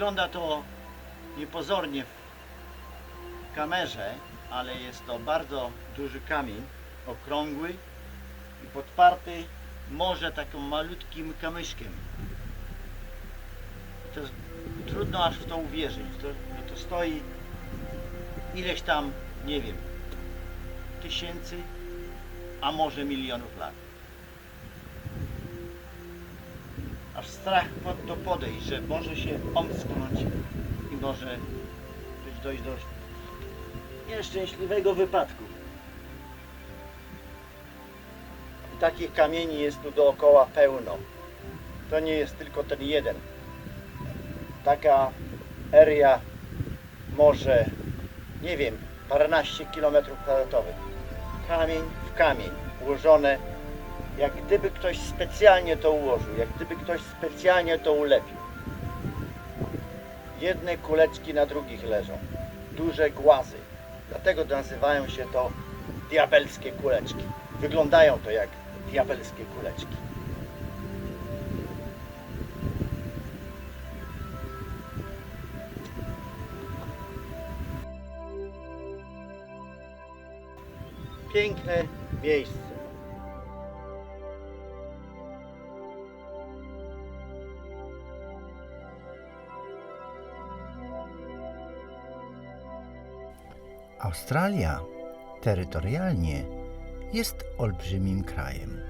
Wygląda to niepozornie w kamerze, ale jest to bardzo duży kamień, okrągły i podparty może takim malutkim kamyszkiem. To jest trudno aż w to uwierzyć. To, że to stoi ileś tam, nie wiem, tysięcy, a może milionów lat. Aż strach pod to podejść, że może się omsknąć i może być dojść do nieszczęśliwego wypadku. I takich kamieni jest tu dookoła pełno. To nie jest tylko ten jeden. Taka area może, nie wiem, paręnaście kilometrów kwadratowych. Kamień w kamień ułożone, jak gdyby ktoś specjalnie to ułożył, jak gdyby ktoś specjalnie to ulepił. Jedne kuleczki na drugich leżą, duże głazy. Dlatego nazywają się to diabelskie kuleczki. Wyglądają to jak diabelskie kuleczki. Piękne miejsce. Australia terytorialnie jest olbrzymim krajem,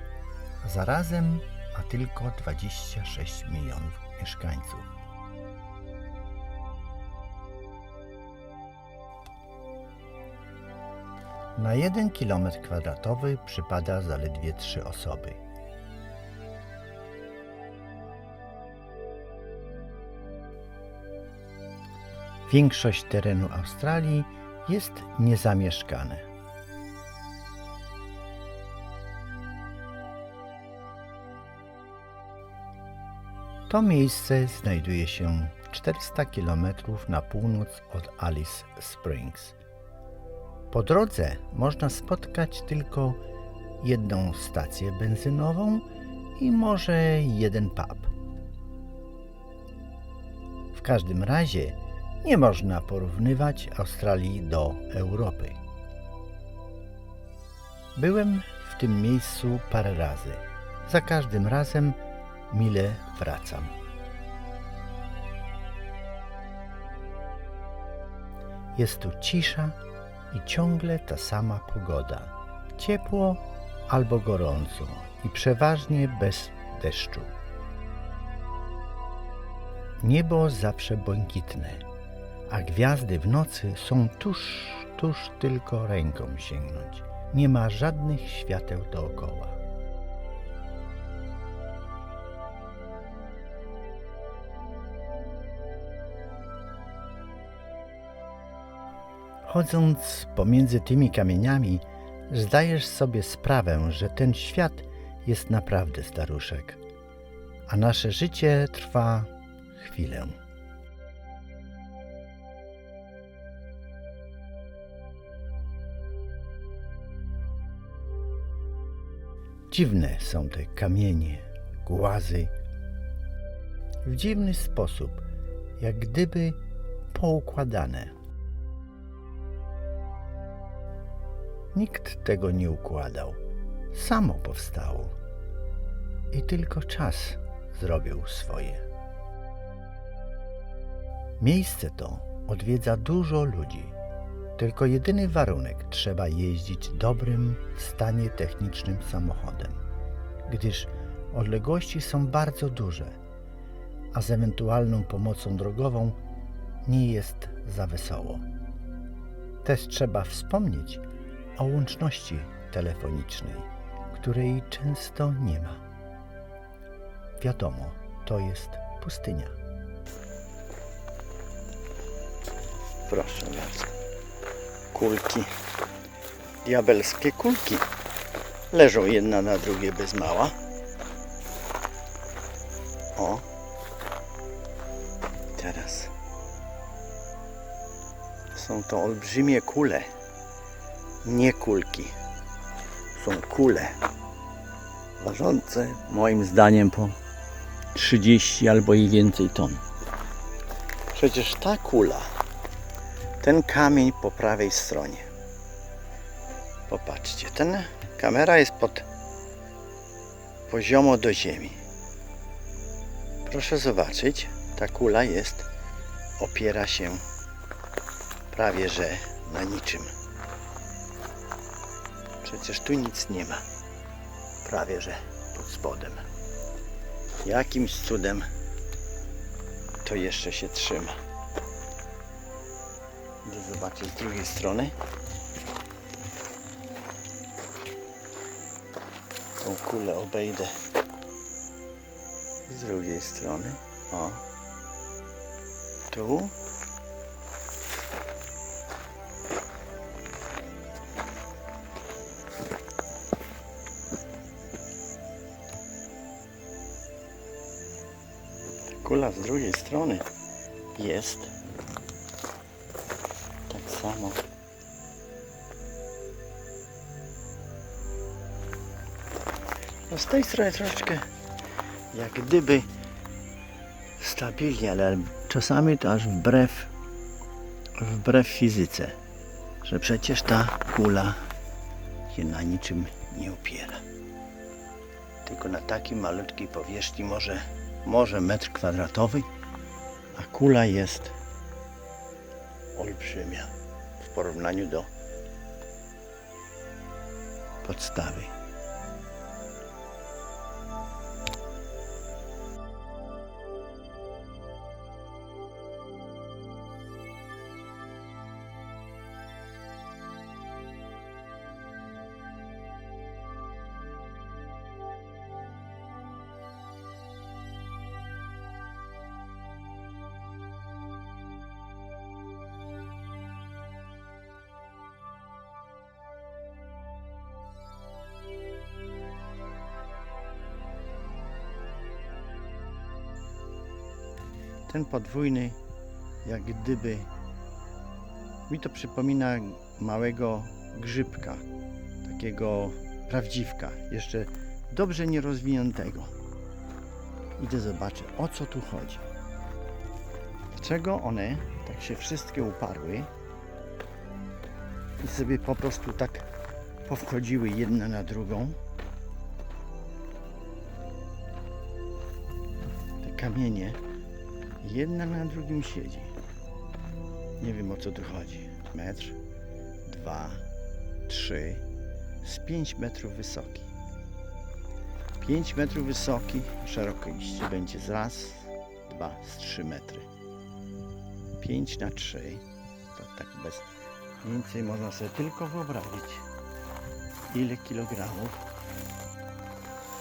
zarazem ma tylko 26 milionów mieszkańców. Na 1 km kwadratowy przypada zaledwie 3 osoby. Większość terenu Australii jest niezamieszkane. To miejsce znajduje się 400 km na północ od Alice Springs. Po drodze można spotkać tylko jedną stację benzynową i może jeden pub. W każdym razie nie można porównywać Australii do Europy. Byłem w tym miejscu parę razy. Za każdym razem mile wracam. Jest tu cisza i ciągle ta sama pogoda. Ciepło albo gorąco i przeważnie bez deszczu. Niebo zawsze błękitne, a gwiazdy w nocy są tuż, tuż tylko ręką sięgnąć. Nie ma żadnych świateł dookoła. Chodząc pomiędzy tymi kamieniami, zdajesz sobie sprawę, że ten świat jest naprawdę staruszek, a nasze życie trwa chwilę. Dziwne są te kamienie, głazy. W dziwny sposób, jak gdyby poukładane. Nikt tego nie układał. Samo powstało. I tylko czas zrobił swoje. Miejsce to odwiedza dużo ludzi. Tylko jedyny warunek trzeba jeździć dobrym w stanie technicznym samochodem, gdyż odległości są bardzo duże, a z ewentualną pomocą drogową nie jest za wesoło. Też trzeba wspomnieć o łączności telefonicznej, której często nie ma. Wiadomo, to jest pustynia. Proszę bardzo. Kulki. Diabelskie kulki. Leżą jedna na drugie bez mała. O. Teraz. Są to olbrzymie kule. Nie kulki. Są kule. Ważące moim zdaniem po 30 albo i więcej ton. Przecież ta kula, ten kamień po prawej stronie. Popatrzcie, ten kamera jest pod poziomo do ziemi. Proszę zobaczyć, ta kula jest, opiera się prawie że na niczym. Przecież tu nic nie ma. Prawie że pod spodem. Jakimś cudem to jeszcze się trzyma. Idę zobaczyć z drugiej strony. Tą kulę obejdę z drugiej strony. O. Tu. Kula z drugiej strony jest samo. No z tej strony troszeczkę jak gdyby stabilnie, ale czasami to aż wbrew, wbrew fizyce, że przecież ta kula się na niczym nie opiera. Tylko na takiej malutkiej powierzchni może, może metr kwadratowy, a kula jest olbrzymia w porównaniu do podstawy. Ten podwójny, jak gdyby mi to przypomina małego grzybka, takiego prawdziwka, jeszcze dobrze nierozwiniętego. Idę zobaczę, o co tu chodzi. Dlaczego one tak się wszystkie uparły i sobie po prostu tak powchodziły jedna na drugą? Te kamienie Jedna na drugim siedzi. Nie wiem o co tu chodzi. Metr, dwa, trzy, z pięć metrów wysoki. Pięć metrów wysoki, szerokości będzie z raz, dwa, z trzy metry. Pięć na trzy, to tak bez więcej można sobie tylko wyobrazić, ile kilogramów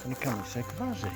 ten kamyczek waży.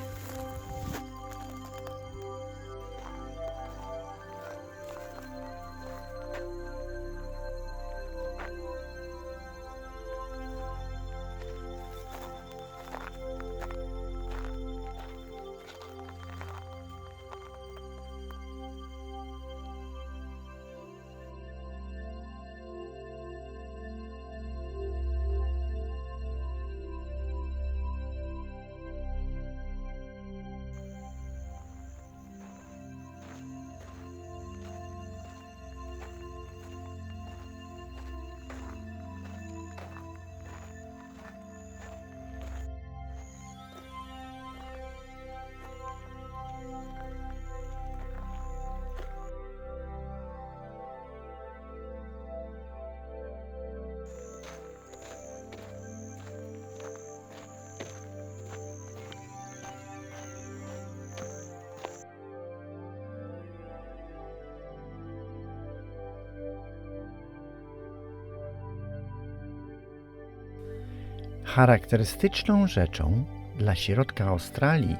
Charakterystyczną rzeczą dla środka Australii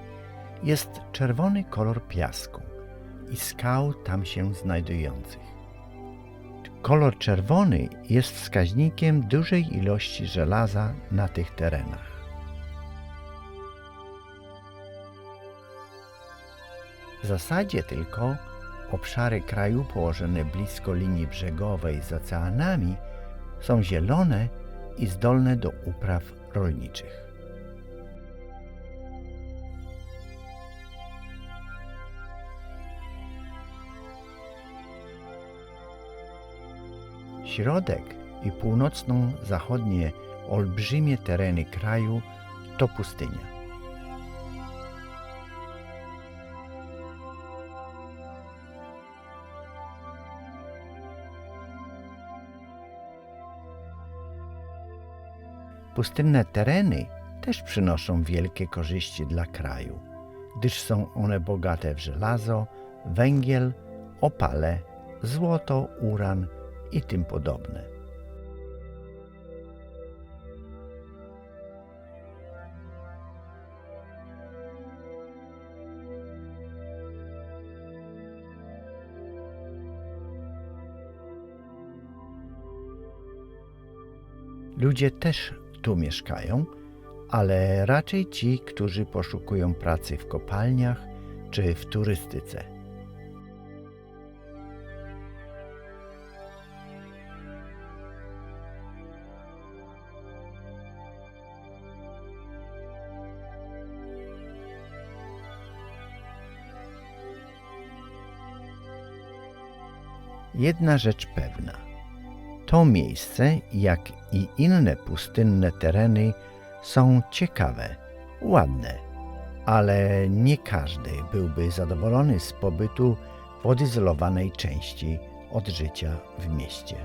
jest czerwony kolor piasku i skał tam się znajdujących. Kolor czerwony jest wskaźnikiem dużej ilości żelaza na tych terenach. W zasadzie tylko obszary kraju położone blisko linii brzegowej z oceanami są zielone i zdolne do upraw rolniczych. Środek i północno-zachodnie olbrzymie tereny kraju to pustynia. Pustynne tereny też przynoszą wielkie korzyści dla kraju, gdyż są one bogate w żelazo, węgiel, opale, złoto, uran i tym podobne. Ludzie też tu mieszkają, ale raczej ci, którzy poszukują pracy w kopalniach czy w turystyce. Jedna rzecz pewna. To miejsce, jak i inne pustynne tereny, są ciekawe, ładne, ale nie każdy byłby zadowolony z pobytu w odizolowanej części od życia w mieście.